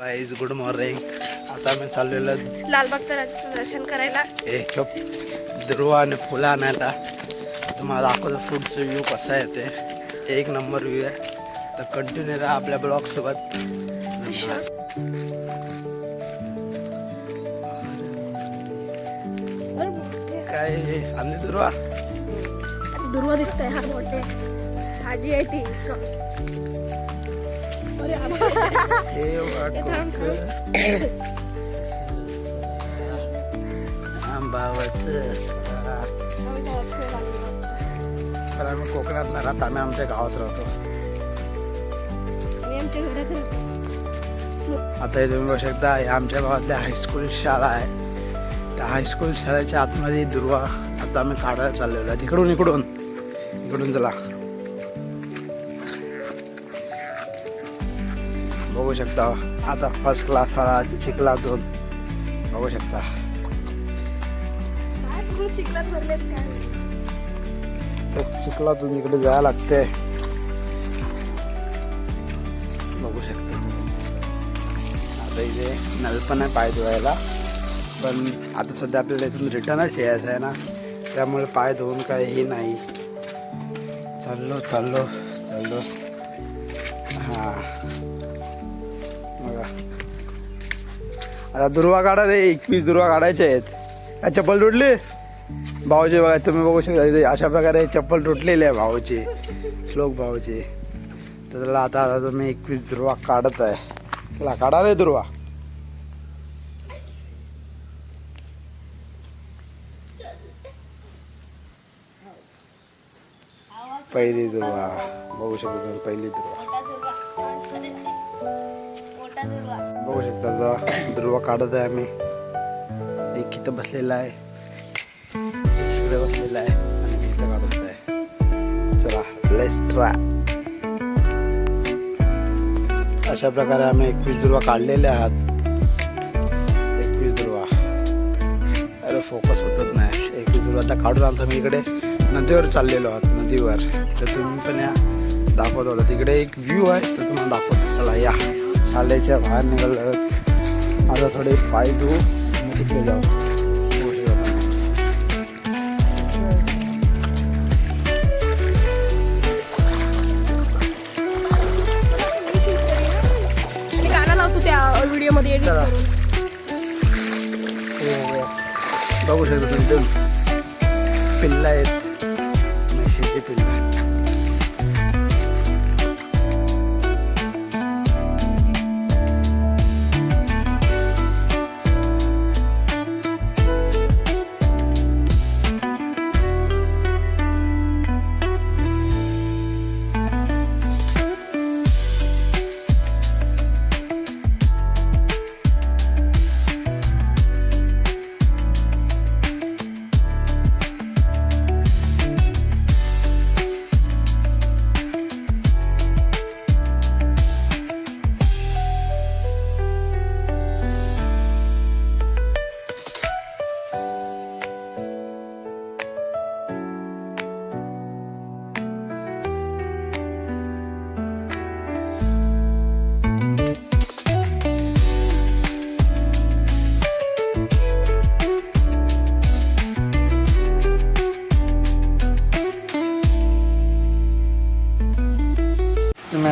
Guys good morning आता आम्ही चाललेलो लालबागच्या राजाचं दर्शन करायला. कप ध्रुव आणि फुलं आणायला. तुम्हाला दाखवतो फूडचं व्ह्यू कसा आहे ते. एक नंबर व्ह्यू आहे. तर कंटिन्यू राहा आपल्या ब्लॉग सोबत. धन्यवाद. काय हे? ध्रुवा दुर्वा? दिसत आहे हा मोठे. भाजी आहे ती. आंबावचं तर आम्ही कोकणात ना राहत आम्ही आमच्या गावात राहतो आता हे तुम्ही बघू शकता हे आमच्या गावातल्या हायस्कूल शाळा आहे त्या हायस्कूल शाळेच्या आतमध्ये दुर्वा आता आम्ही काढायला चाललेलो आहे तिकडून इकडून इकडून चला बघू शकता. आता फर्स्ट क्लास वाला चिखलातून बघू शकता. चिखलातून इकडे जायला लागते बघू शकता. आता इथे नळ पण आहे पाय धुवायला. पण आता सध्या आपल्याला इथून रिटर्नच यायचं आहे ना. त्यामुळे पाय धुवून काय हे नाही. चाललो चाललो चाललो. हां. आता दुर्वा काढा रे एकवीस दुर्वा काढायचे आहेत. काय चप्पल तुटली? भाऊची बघा तुम्ही बघू शकता अशा प्रकारे चप्पल तुटलेली आहे भाऊची श्लोक भाऊची तर त्याला आता आता तुम्ही एकवीस दुर्वा काढत आहे. चला काढा रे दुर्वा. पहिली दुर्वा. बघू शकता तुम्ही पहिली दुर्वा. त्याचा दुर्वा काढत आहे आम्ही. एक इथं बसलेला आहे. इकडे बसलेला आहे आणि इथं काढत आहे चला लेस ट्रा अशा प्रकारे आम्ही एकवीस दुर्वा काढलेले आहात. एकवीस दुर्वा. अरे फोकस होतच नाही. एकवीस दुर्वा आता काढून आता मी इकडे. नदीवर चाललेलो आहात नदीवर. तर तुम्ही पण या. दाखवत होता तिकडे एक व्ह्यू आहे तर तुम्हाला दाखवतो. चला या. शाळेच्या बाहेर निघालं आता थोडे पाय धुवू मग तिकडे जाऊ. गाणं लावतो त्या व्हिडिओमध्ये edit चला. करून. हो, बघू शकता तुम्ही. दोन पिल्ला आहेत. म्हशीची पिल्ला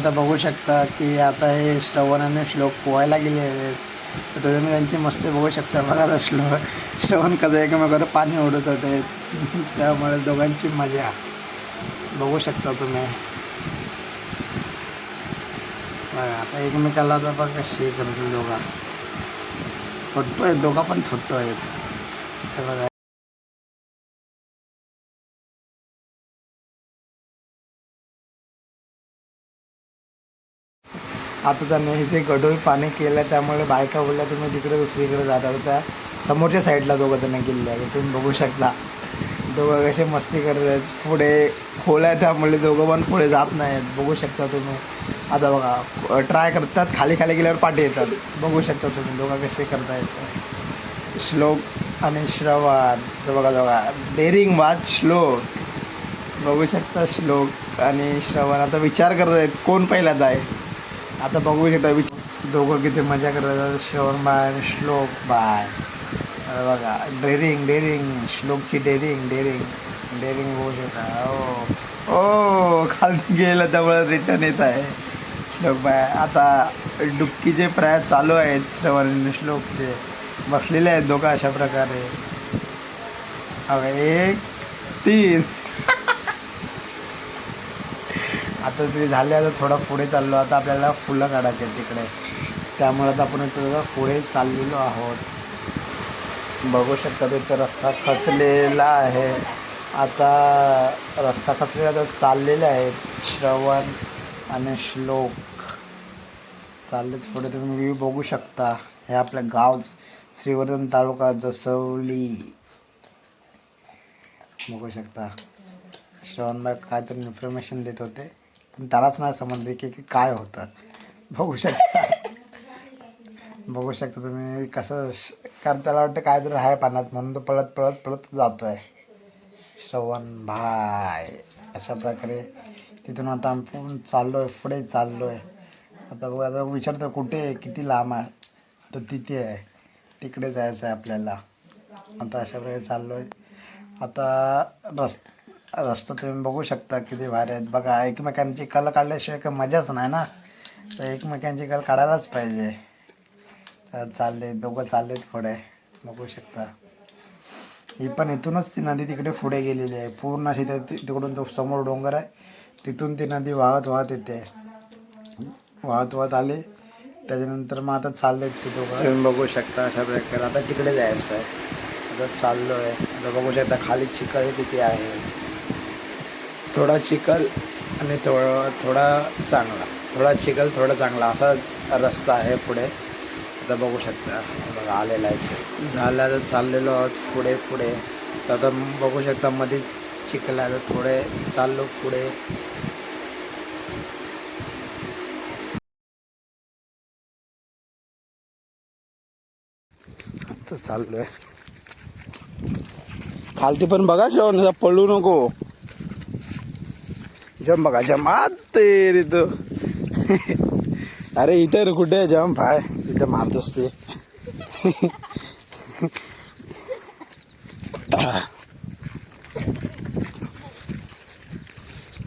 आता बघू शकता की आता हे श्रवणाने श्लोक पोहायला गेले आहेत. तर तुम्ही त्यांची मस्ती बघू शकता. बघा आता श्लोक. श्रवण कसं एकमेकावर पाणी ओढत होते. त्यामुळे दोघांची मजा. बघू शकता तुम्ही. बघा आता एकमेकाला तर बघा कशी करतील दोघा. फोटो आहेत दोघा पण फोटो आहेत. बघा आता त्याने इथे गडोळ पाणी केलं त्यामुळे बायका बोलल्या तुम्ही तिकडे दुसरीकडे जाता त्या समोरच्या साईडला दोघं त्यांना गेलेले आहे तुम्ही बघू शकता. दोघं कसे मस्ती करत आहेत. पुढे खोल आहे त्यामुळे दोघं पण पुढे जात नाहीत. बघू शकता तुम्ही. आता बघा ट्राय करतात. खाली खाली गेल्यावर पाठी येतात. बघू शकता तुम्ही दोघं कसे करतायत. श्लोक आणि श्रवण. तर बघा बघा. डेरिंग वाद श्लोक. बघू शकता श्लोक आणि श्रवण. आता विचार करत आहेत कोण पहिल्यात आहे? आता बघू शकता विच दोघं किती मजा करत शोर बाय श्लोक बाय बघा डेरिंग डेरिंग श्लोकची डेरिंग डेरिंग डेरिंग होऊ शकता. ओ ओ खाली गेलं त्यामुळे रिटर्न येत आहे. श्लोक बाय आता डुबकीचे प्रयास चालू आहेत श्रवण श्लोकचे. बसलेले आहेत दोघं अशा प्रकारे. अगं एक तीन. आता ते झाले आता थोडा पुढे चाललो. आता आपल्याला फुलं काढायचे आहेत तिकडे. त्यामुळे आता आपण थोडं पुढे चाललेलो आहोत. बघू शकता तिथं रस्ता खचलेला आहे. आता रस्ता खचलेला तर चाललेले आहेत. श्रवण आणि श्लोक. चाललेच पुढे तुम्ही व्ह्यू बघू शकता. हे आपलं गाव श्रीवर्धन तालुका जसवली. बघू शकता. श्रवणबाई काहीतरी इन्फॉर्मेशन देत होते. पण त्यालाच नाही समजले की की काय होतं. बघू शकता. बघू शकता तुम्ही कसं श- कारण त्याला वाटतं काहीतरी आहे पाण्यात म्हणून तो पळत पळत पळत जातो आहे श्रवण भाय अशा प्रकारे तिथून आता आपण चाललो आहे पुढे चाललो आहे आता बघू आता विचारतो कुठे आहे किती लांब आहे. तर तिथे आहे तिकडे जायचं आहे आपल्याला. आता अशा प्रकारे चाललो आहे आता रस्ता रस्ता तुम्ही बघू शकता किती भारी आहेत. बघा एकमेकांची कल काढल्याशिवाय काही मजाच नाही ना. तर एकमेकांची कल काढायलाच पाहिजे. तर चालले दोघं चाललेच पुढे. बघू शकता. ही पण इथूनच ती नदी तिकडे पुढे गेलेली आहे. पूर्ण अशी त्या- तिकडून तो समोर डोंगर आहे. तिथून ती नदी वाहत वाहत येते. वाहत वाहत आली. त्याच्यानंतर मग आता चालले ते दोघं. तुम्ही बघू शकता अशा प्रकारे. आता तिकडे जायचं आहे. आता चाललो आहे आता बघू शकता खाली चिखल किती आहे. थोडा चिखल आणि थोडा थोडा चांगला. थोडा चिखल थोडा चांगला. असा रस्ता आहे पुढे. आता बघू शकता. बघा आलेला आहे चिखल. तर चाललेलो आहोत पुढे पुढे. तर आता बघू शकता मध्ये चिखल आहे तर थोडे चाललो पुढे. आता चाललो आहे खालती पण बघा जेवण पळू नको. जम बघा जम. ते रे तो. अरे इथं रे कुठे जंप आहे इथं मारत असते.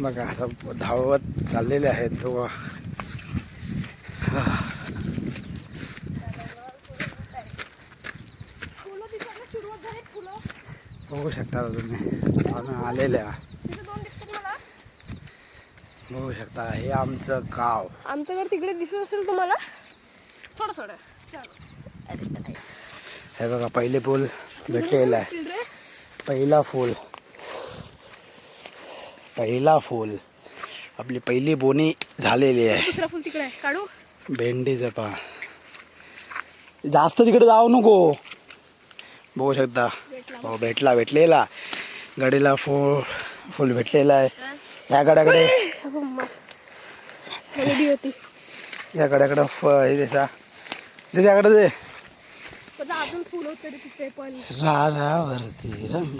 बघा आता धावत चाललेले आहेत तो. बघू शकता तुम्ही. आलेल्या तिथे दोन दिसतात मला बघू शकता हे आमचं गाव. आमचं घर तिकडे दिसत असेल तुम्हाला? थोडं थोडं. हे बघा पहिले पूल भेटलेला आहे. पहिला फूल पहिला फूल आपली पहिली बोनी झालेली आहे. दुसरा फुल तिकडे आहे. काढू? भेंडीचं पा. जास्त तिकडे जाऊ नको. बघू शकता. हो भेटला भेटलेला. गडीला फूल फुल भेटलेला आहे. या गड्याकडे रेडी होती. या गड्याकडे फ हे देसा दे त्याकडे दे. पण अजून फुल होते रे तिथे पण. रारावरती रंग.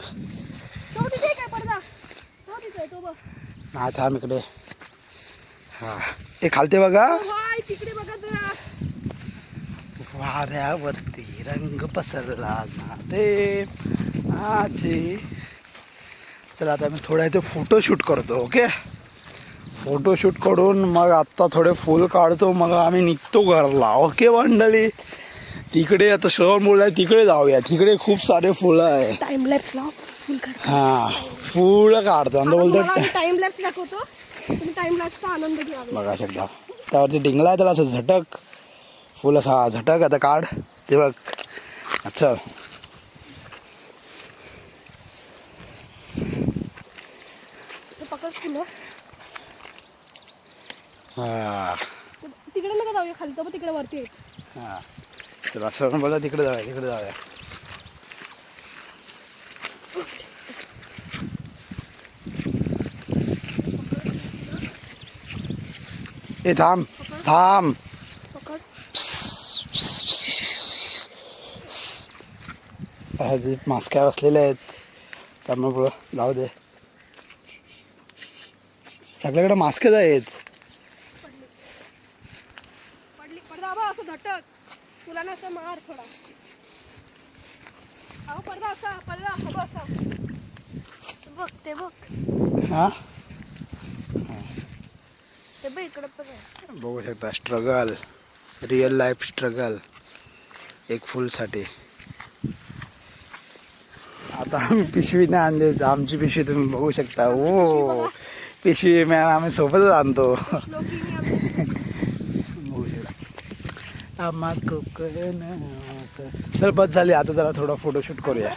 तो तिथे आहे काय पडदा. तो तिथे आहे, तो बघ. हा थांब इकडे. हा. हे खालते बघा. ओ, हाय तिकडे बघा जरा. वाऱ्यावरती रंग पसरला ना ते आजी. तर आता मी थोडा इथे फोटोशूट करतो ओके फोटोशूट करून मग आत्ता थोडे फुल काढतो मग आम्ही निघतो घरला. ओके मंडळी. तिकडे आता श्रवण बोललाय तिकडे जाऊया. तिकडे खूप सारे फुलं आहे. हा फुलं काढतो. आणि बोलतो बघा शकता त्यावरती डिंगला आहे त्याला असं झटक. फुल असा झटक आता काढ. ते बघ. चल ते पकड फुलं हा. तिकडे नका जाऊया खाली. तर तिकडे वरती हा. चला सर बोला तिकडे जाऊया तिकडे जाऊया. ए थांब थांब. पकड. आधी मास्क्या बसलेल्या आहेत. त्यामुळे पुढं जाऊ दे. सगळ्याकडे मास्कच आहेत पडली पडदा बघ तुला ना असं मार थोडा. अहो पडदा असा पडदा असा असा. बघ ते बघ. हा? ते बघ इकडं पण आहे. बघू शकता स्ट्रगल रिअल लाईफ स्ट्रगल एक फुलसाठी आता आम्ही पिशवी नाही आणली. आमची पिशवी तुम्ही बघू शकता. ओ पिशवी मॅम आम्ही सोबतच आणतो श्लोकीने आमची बघू शकता आम्हा कोकण असं. चल बस झाली आता जरा थोडा फोटोशूट करूया